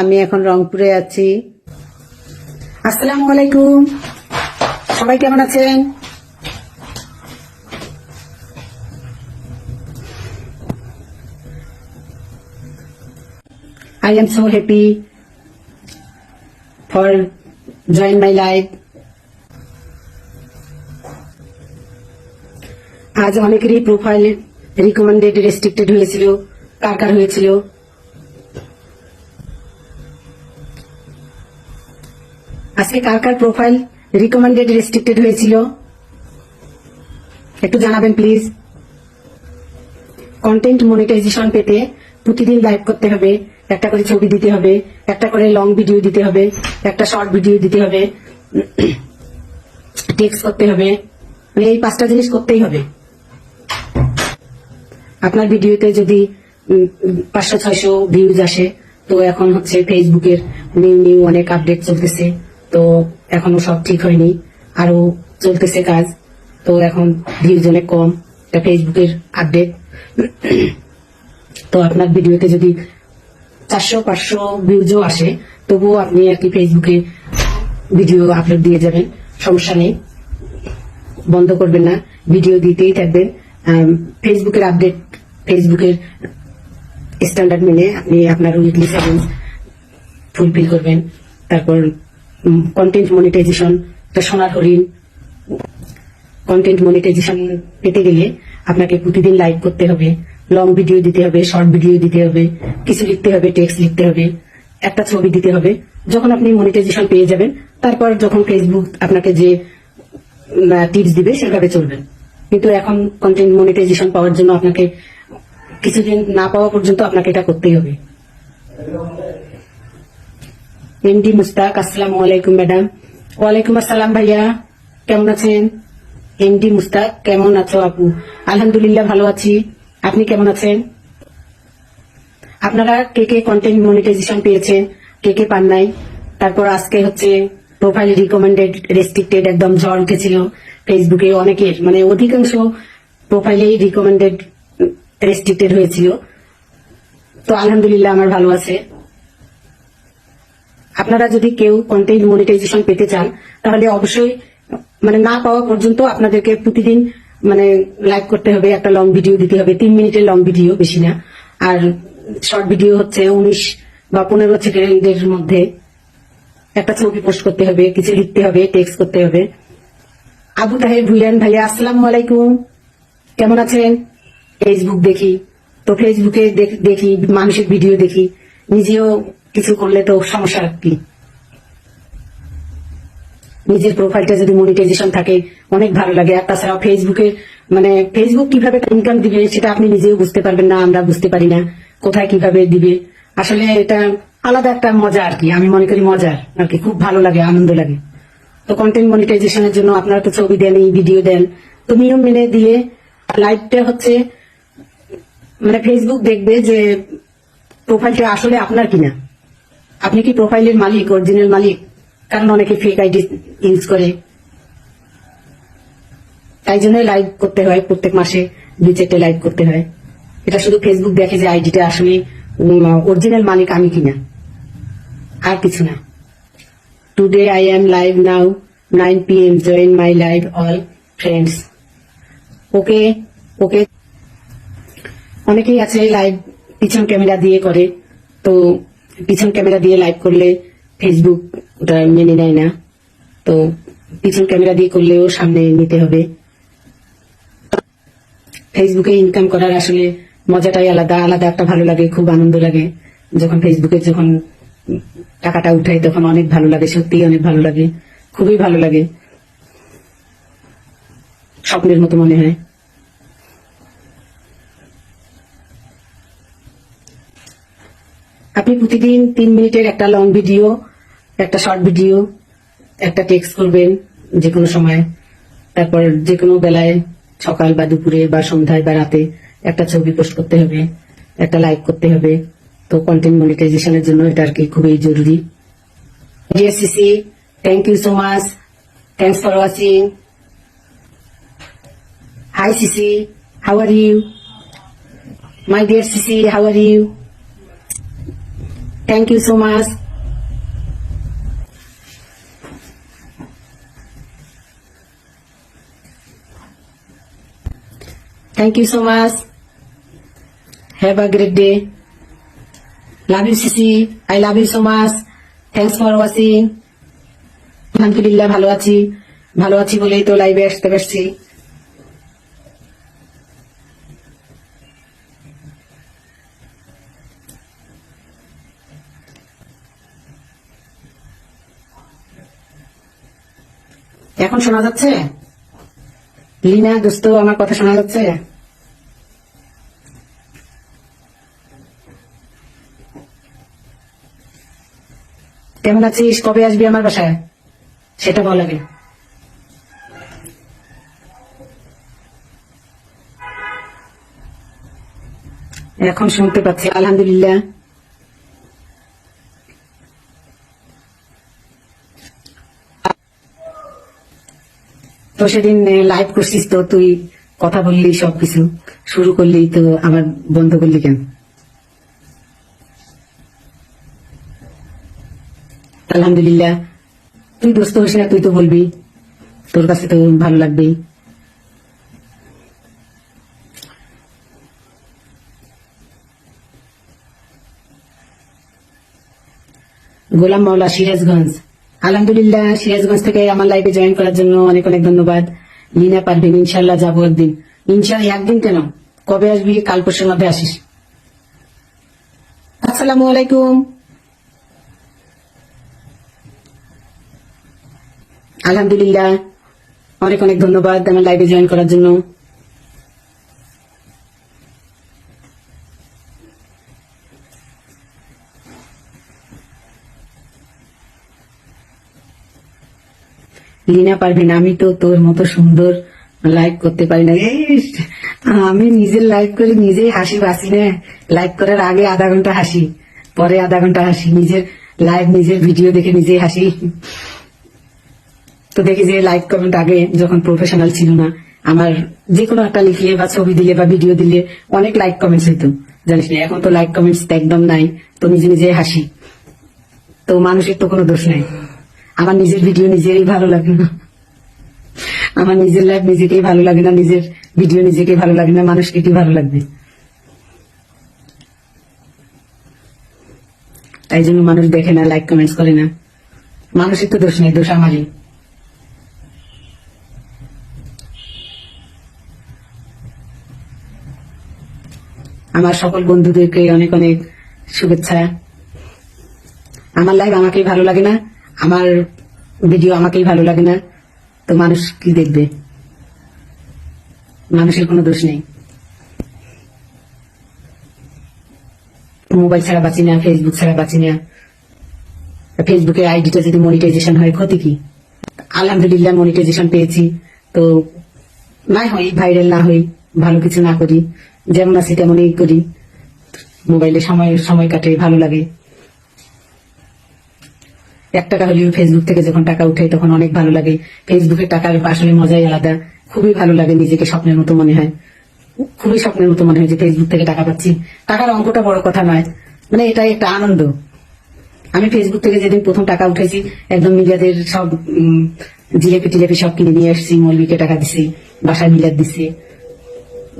আমি এখন রংপুরে আছি। আসসালামু আলাইকুম। সবাই কেমন আছেন? I am so happy for join my life. আজ অনেকেরই প্রোফাইল রিকমেন্ডেড রেস্ট্রিক্টেড হয়েছিল, কার কার হয়েছিল? আজকে কার কার প্রোফাইল রিকমেন্ডেড রেস্ট্রিক্টেড হয়েছিল? একটু জানাবেন প্লিজ কন্টেন্ট মনিটাইজেশন পেতে প্রতিদিন লাইভ করতে হবে। একটা করে ছবি দিতে হবে, একটা করে লং ভিডিও দিতে হবে, একটা শর্ট ভিডিও দিতে হবে টেক্সট করতে হবে। মানে এই পাঁচটা জিনিস করতেই হবে। আপনার ভিডিওতে যদি পাঁচশো, ছয়শো ভিউজ আসে, তো এখন হচ্ছে ফেসবুকের নিউ নিউ অনেক আপডেট চলতেছে। তো এখনও সব ঠিক হয়নি। আরও চলতেছে কাজ। তো এখন ভিউজ অনেক কম। এটা ফেসবুকের আপডেট তো আপনার ভিডিওতে যদি চারশো, পাঁচশো ভিউজও আসে, তবুও আপনি আর কি ফেসবুকে ভিডিও আপলোড দিয়ে যাবেন। সমস্যা নেই। বন্ধ করবেন না। ভিডিও দিতেই থাকবেন। ফেসবুকের আপডেট ফেসবুকের স্ট্যান্ডার্ড মেনে আপনি আপনার উইকলি সেভিংস ফুলফিল করবেন। তারপর কন্টেন্ট মনিটাইজেশন সোনার হরিণ কন্টেন্ট মনিটাইজেশন পেতে গেলে আপনাকে প্রতিদিন লাইভ করতে হবে লং ভিডিও দিতে হবে শর্ট ভিডিও দিতে হবে, কিছু লিখতে হবে টেক্সট লিখতে হবে, একটা ছবি দিতে হবে। যখন আপনি মনিটাইজেশন পেয়ে যাবেন, তারপর যখন ফেসবুক আপনাকে যে টিপস দিবে, সেভাবে চলবেন কিন্তু এখন কন্টেন্ট মনিটাইজেশন পাওয়ার জন্য আপনাকে কিছুদিন না পাওয়া পর্যন্ত আপনাকে এটা করতেই হবে। এমডি মুস্তাক আসসালামু আলাইকুম ম্যাডাম ওয়ালাইকুম আসসালাম ভাইয়া কেমন আছেন এমডি মুস্তাক কেমন আছো আপু আলহামদুলিল্লাহ ভালো আছি আপনি কেমন আছেন আপনারা কে কে কন্টেন্ট মনিটাইজেশন পেয়েছেন কে কে পান নাই তারপর আজকে হচ্ছে প্রোফাইল রিকমেন্ডেড রেস্ট্রিক্টেড একদম ঝড় উঠেছিল। ফেসবুকে অনেকের মানে অধিকাংশ প্রোফাইলেই রিকমেন্ডেড রেস্ট্রিক্টেড হয়েছিল। তো আলহামদুলিল্লাহ, আমার ভালো আছে। আপনারা যদি কেউ কন্টেন্ট মনিটাইজেশন পেতে চান, তাহলে অবশ্যই মানে না পাওয়া পর্যন্ত আপনাদেরকে প্রতিদিন মানে লাইভ করতে হবে, একটা লং ভিডিও দিতে হবে, তিন মিনিটের লং ভিডিও বেশি না। আর শর্ট ভিডিও হচ্ছে উনিশ বা পনেরো সেকেন্ডের মধ্যে একটা ছবি পোস্ট করতে হবে, কিছু লিখতে হবে টেক্সট করতে হবে। আবু তাহের ভুইয়ান ভাইয়া, আসসালামু আলাইকুম। কেমন আছেন? ফেসবুক দেখি, তো ফেসবুকে দেখ- মানুষের ভিডিও দেখি। নিজেও কিছু করলে তো সমস্যা কি? নিজের প্রোফাইলটা যদি মনিটাইজেশন থাকে, অনেক ভালো লাগে। আর তাছাড়া ফেসবুকে মানে ফেসবুক কীভাবে ইনকাম দিবে সেটা আপনি নিজেও বুঝতে পারবেন না, আমরা বুঝতে পারি না। কোথায় কীভাবে দিবে? আসলে এটা আলাদা একটা মজা আর কি। আমি মনে করি মজার আর কি। খুব ভালো লাগে, আনন্দ লাগে। তো কন্টেন্ট মনিটাইজেশনের জন্য আপনারা তো ছবি দেন, এই ভিডিও দেন। তো নিয়ম মেনে দিয়ে লাইভটা হচ্ছে মানে ফেসবুক দেখবে যে প্রোফাইলটা আসলে আপনার কিনা। আপনি কি প্রোফাইলের মালিক, অরিজিনাল মালিক? কারণ অনেকে ফেক আইডি ইউজ করে। তাই জন্যই লাইভ করতে হয় প্রত্যেক মাসে, দুই চারটে লাইভ করতে হয়। এটা শুধু ফেসবুক দেখে যে আইডিটা আসলে অরিজিনাল মালিক আমি কিনা। আর কিছু না। Today I am live now nine P M join my live all friends okay okay. অনেকেই আছে লাইভ পিছন ক্যামেরা দিয়ে করে। তো পিছন ক্যামেরা দিয়ে লাইভ করলে ফেসবুক ওটা মেনে নেয় না। তো পিছন ক্যামেরা দিয়ে করলেও সামনে নিতে হবে। ফেসবুকে ইনকাম করার আসলে মজাটাই আলাদা আলাদা একটা ভালো লাগে, খুব আনন্দ লাগে। যখন ফেসবুকে যখন টাকাটা উঠাই তখন অনেক ভালো লাগে, সত্যিই অনেক ভালো লাগে। খুবই ভালো লাগে। স্বপ্নের মতো মনে হয়। আপনি প্রতিদিন তিন মিনিটের একটা লং ভিডিও একটা শর্ট ভিডিও একটা টেক্সট করবেন যে কোনো সময়। তারপর যে কোনো বেলায়, সকাল বা দুপুরে বা সন্ধ্যায় বা রাতে একটা ছবি পোস্ট করতে হবে, একটা লাইক করতে হবে। তো কন্টেন্ট মনিটাইজেশনের জন্য এটা আর কি খুবই জরুরি। Dear CC thank you so much thanks for watching hi CC how are you my dear CC how are you thank you so much Thank you so much. Have a great day. Love you, Sisi. I love you so much. Thanks for watching. আলহামদুলিল্লাহ ভালো আছি ভালো আছি বলেই তো লাইভে আসতে পারছি এখন শোনা যাচ্ছে? লিনা, দোস্ত, আমার কথা শোনা যাচ্ছে? কেমন আছিস? কবে আসবি আমার বাসায়? সেটা বল আগে। এখন শুনতে পাচ্ছি, আলহামদুলিল্লাহ। তো সেদিন লাইভ করছিস তো, তুই কথা বললি সবকিছু। শুরু করলি তো আমার বন্ধ করলি কেন? আলহামদুলিল্লাহ। তুই দোস্ত হইস না, তুই তো বলবি। তোর কাছে তো ভালো লাগবেই গোলাম মাওলা সিরাজগঞ্জ। আলহামদুলিল্লাহ, সিরাজগঞ্জ থেকে আমার লাইফে জয়েন করার জন্য অনেক অনেক ধন্যবাদ। লিনা পারবেন ইনশাল্লাহ যাব একদিন। ইনশাল্লাহ একদিন কেন? কবে আসবি? কাল পরশুর মধ্যে আসিস। আসসালামু আলাইকুম। আলহামদুলিল্লাহ, অনেক অনেক ধন্যবাদ আমার লাইভে জয়েন করার জন্য। লিনা পারভিন আমি তো তোর মতো সুন্দর লাইভ করতে পারি না আমি নিজের লাইভ করে নিজেই হাসি বাসি না। লাইভ করার আগে আধা ঘণ্টা হাসি পরে আধা ঘণ্টা হাসি। নিজের লাইভ নিজের ভিডিও দেখে নিজেই হাসি। তো দেখি যে লাইভ কমেন্ট আগে যখন প্রফেশনাল ছিল না আমার যে কোনো একটা লিখলে বা ছবি দিলে বা ভিডিও দিলে অনেক লাইক কমেন্টস হইতো। জানিস না এখন তো লাইক কমেন্টস একদম নাই। তো নিজে নিজে হাসি। তো মানুষের তো কোনো দোষ নাই। আমার নিজের ভিডিও নিজেরই ভালো লাগে না। আমার নিজের লাইফ নিজেকেই ভালো লাগে না, নিজের ভিডিও নিজেকে ভালো লাগে না, মানুষকে কি ভালো লাগবে? তাই জন্য মানুষ দেখে না লাইক কমেন্টস করে না। মানুষের তো দোষ নেই, দোষ আমারই। আমার সকল বন্ধুদেরকে অনেক অনেক শুভেচ্ছা। আমার লাইভ আমাকেই ভালো লাগে না আমার ভিডিও আমাকেই ভালো লাগে না, তো মানুষ কি দেখবে? মানুষের কোনো দোষ নেই। মোবাইল ছাড়া বাঁচি না ফেসবুক ছাড়া বাঁচি না। ফেসবুকের আইডিটা যদি মনিটাইজেশন হয়, ক্ষতি কি? আলহামদুলিল্লাহ মনিটাইজেশন পেয়েছি, তো না হই ভাইরাল না হই, ভালো কিছু না করি, যেমন আছি তেমনই করি। মোবাইলে সময় সময় কাটে, ভালো লাগে। এক টাকা হলেও ফেসবুক থেকে যখন টাকা উঠে তখন অনেক ভালো লাগে। ফেসবুকের টাকার আসলে মজাই আলাদা। খুবই ভালো লাগে নিজেকে স্বপ্নের মতো মনে হয়। খুবই স্বপ্নের মতো মনে হয় যে ফেসবুক থেকে টাকা পাচ্ছি। টাকার অঙ্কটা বড় কথা নয়। মানে এটাই একটা আনন্দ। আমি ফেসবুক থেকে যেদিন প্রথম টাকা উঠেছি, একদম মিডিয়াদের সব জিলেপি টিলেপি সব কিনে নিয়ে আসছি মৌলবীকে টাকা দিছি, বাসায় মিলাদ দিছি,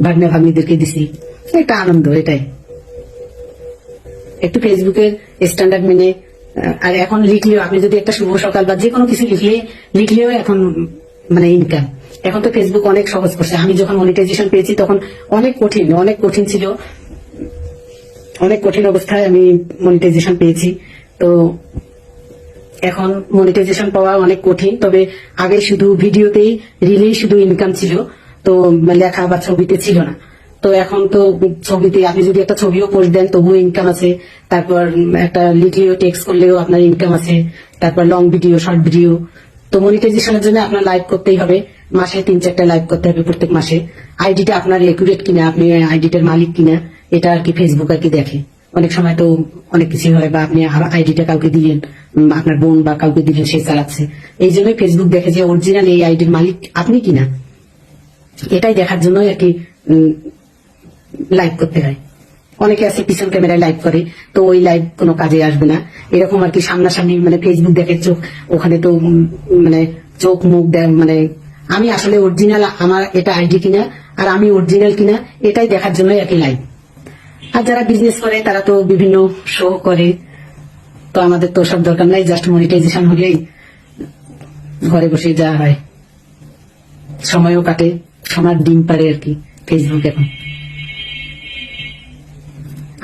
ভাগ্নে ভাগ্নিদেরকে দিছি। একটা আনন্দ, এটাই। একটু ফেসবুকের স্ট্যান্ডার্ড মেনে আর এখন লিখলেও, আপনি যদি একটা শুভ সকাল বা যে কোনো কিছু লিখলে, লিখলেও এখন মানে ইনকাম এখন তো ফেসবুক অনেক সহজ করছে। আমি যখন মনিটাইজেশন পেয়েছি, তখন অনেক কঠিন অনেক কঠিন ছিল। অনেক কঠিন অবস্থায় আমি মনিটাইজেশন পেয়েছি। তো এখন মনিটাইজেশন পাওয়া অনেক কঠিন। তবে আগে শুধু ভিডিওতেই রিলেই শুধু ইনকাম ছিল। তো লেখা বা ছবিতে ছিল না। তো এখন তো ছবিতে আপনি যদি একটা ছবিও পোস্ট দেন, তবুও ইনকাম আছে। তারপর একটা লিখলেও টেক্সট করলেও আপনার ইনকাম আছে। তারপর লং ভিডিও শর্ট ভিডিও তো মনিটাইজেশনের জন্য আপনার লাইভ করতেই হবে। মাসে তিন চারটা লাইভ করতে হবে প্রত্যেক মাসে। আইডিটা আপনার একুরেট কিনা, আপনি আইডিটার মালিক কিনা, এটা আর কি ফেসবুক আর কি দেখে। অনেক সময় তো অনেক কিছু হয় বা আপনি আইডিটা কাউকে দিলেন আপনার বোন বা কাউকে দিলেন, সে চালাচ্ছে। এই জন্যই ফেসবুক দেখে যে অরিজিনাল এই আইডির মালিক আপনি কিনা। এটাই দেখার জন্য আর কি লাইভ করতে হয়। অনেকে আছে পিছন ক্যামেরায় লাইভ করে, তো ওই লাইভ কোনো কাজে আসবে না। এরকম আর কি সামনাসামনি মানে ফেসবুক দেখে চোখ, ওখানে তো মানে চোখ, মুখ মানে আমি আসলে অরিজিনাল আমার এটা আইডি কিনা আর আমি অরিজিনাল কিনা, এটাই দেখার জন্য একই লাইভ আর যারা বিজনেস করে, তারা তো বিভিন্ন শো করে। তো আমাদের তো সব দরকার নাই জাস্ট মনিটাইজেশন হলেই ঘরে বসে যা হয়। সময়ও কাটে, সময় ডিম পারে আর কি ফেসবুক এখন।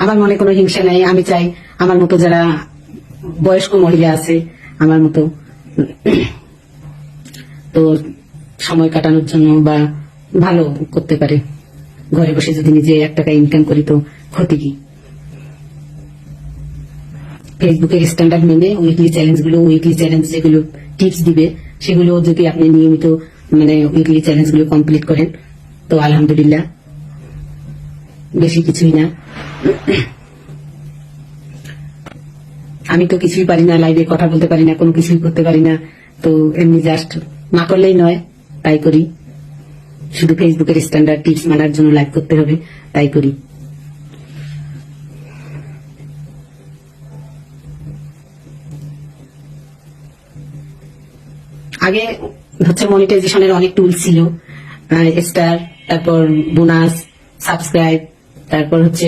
আমার মনে কোনো হিংসা নাই। আমি চাই আমার মতো যারা বয়স্ক মহিলা আছে, আমার মতো, তো সময় কাটানোর জন্য বা ভালো করতে পারে। ঘরে বসে যদি নিজে এক টাকা ইনকাম করি তো ক্ষতি কি? ফেসবুকের স্ট্যান্ডার্ড মেনে উইকলি চ্যালেঞ্জগুলো উইকলি চ্যালেঞ্জ যেগুলো টিপস দিবে, সেগুলো যদি আপনি নিয়মিত মানে উইকলি চ্যালেঞ্জগুলো কমপ্লিট করেন, তো আলহামদুলিল্লাহ। বেশি কিছুই না। আমি তো কিছুই পারি না লাইভে কথা বলতে পারি না, কোনো কিছুই করতে পারি না। তো এমনি জাস্ট না করলেই নয়, তাই করি। শুধু ফেসবুকের স্ট্যান্ডার্ড টিপস মানার জন্য লাইভ করতে হবে, তাই করি। আগে হচ্ছে মনিটাইজেশনের অনেক টুল ছিল স্টার তারপর বোনাস সাবস্ক্রাইব তারপর হচ্ছে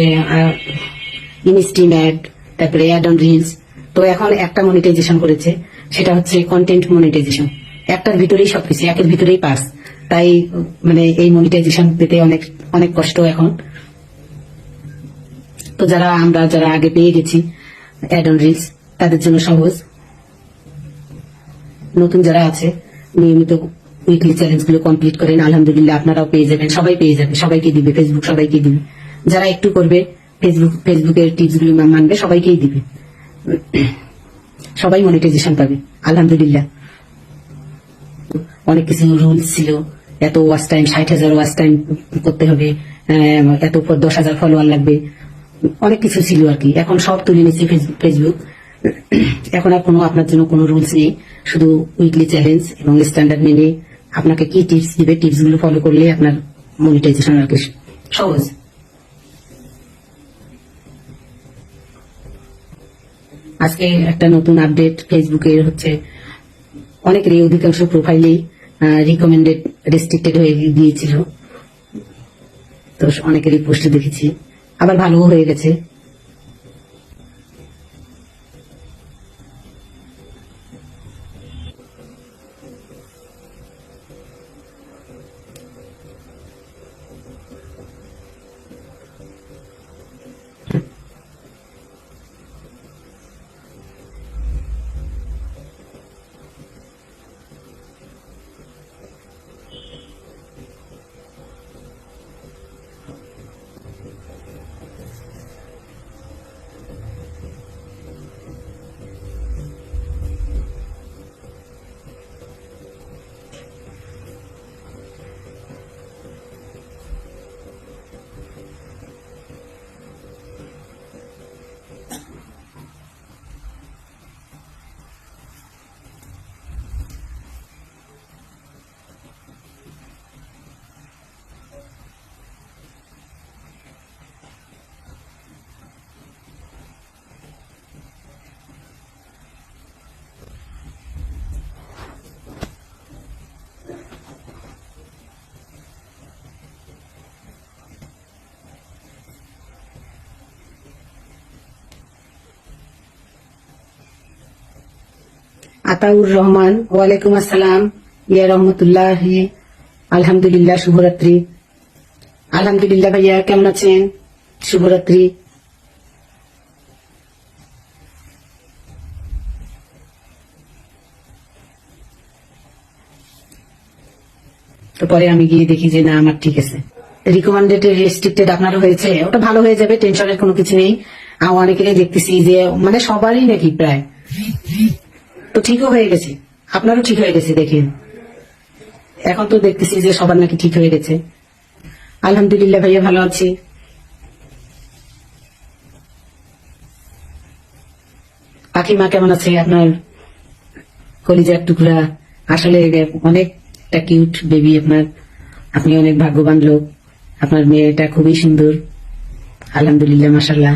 ইনস্টিম অ্যাড তারপরে অ্যাড অন রিলস তো এখন একটা মনিটাইজেশন করেছে, সেটা হচ্ছে কন্টেন্ট মনিটাইজেশন একটার ভিতরেই সবকিছু, একের ভিতরেই পাস। তাই মানে এই মনিটাইজেশন পেতে অনেক অনেক কষ্ট এখন। তো যারা, আমরা যারা আগে পেয়ে গেছি অ্যাড অন রিলস তাদের জন্য সহজ। নতুন যারা আছে, নিয়মিত উইকলি চ্যালেঞ্জগুলো কমপ্লিট করেন, আলহামদুলিল্লাহ আপনারাও পেয়ে যাবেন, সবাই পেয়ে যাবে সবাইকে দিবে ফেসবুক সবাইকে দিবে। যারা একটু করবে ফেসবুক ফেসবুকের টিপসগুলো মানবে, সবাইকেই দিবে। সবাই মনিটাইজেশন পাবে, আলহামদুলিল্লাহ। অনেক কিছু রুলস ছিল, এত ওয়াচ টাইম ষাট হাজার ওয়াচ টাইম করতে হবে এত দশ হাজার ফলোয়ার লাগবে। অনেক কিছু ছিল আর কি। এখন সব তুলে নিচ্ছে ফেসবুক এখন আর কোনো আপনার জন্য কোনো রুলস নেই, শুধু উইকলি চ্যালেঞ্জ এবং স্ট্যান্ডার্ড মেনে আপনাকে কি টিপস দিবে টিপসগুলো ফলো করলে আপনার মনিটাইজেশন আর কি সহজ। আজকে একটা নতুন আপডেট ফেসবুকে হচ্ছে অনেকেরই অধিকাংশ প্রোফাইলেই রিকমেন্ডেড রেস্ট্রিক্টেড হয়ে গিয়েছিল। তো অনেকেরই পোস্ট দেখেছি। আবার ভালোও হয়ে গেছে। আতাউর রহমান, ওয়ালাইকুম আসসালাম। ইয়া রহমতুল্লাহ। আলহামদুলিল্লাহ, শুভরাত্রি। আলহামদুলিল্লাহ ভাইয়া, কেমন আছেন? শুভরাত্রি। তো পরে আমি গিয়ে দেখি যে না, আমার ঠিক আছে। রিকমেন্ডেড রেস্ট্রিক্টেড আপনারও হয়েছে, ওটা ভালো হয়ে যাবে টেনশনের কোনো কিছু নেই। অনেকেরই দেখতেছি যে মানে সবারই নাকি প্রায়। তো ঠিকও হয়ে গেছে। আপনারও ঠিক হয়ে গেছে দেখেন। এখন তো দেখতেছি যে সবার নাকি ঠিক হয়ে গেছে। আলহামদুলিল্লাহ ভাইয়া ভালো আছি। কাকিমা কেমন আছে? আপনার কলিজার টুকরা আসলে অনেকটা কিউট বেবি আপনার। আপনি অনেক ভাগ্যবান লোক। আপনার মেয়েটা খুবই সুন্দর। আলহামদুলিল্লাহ মাসাল্লাহ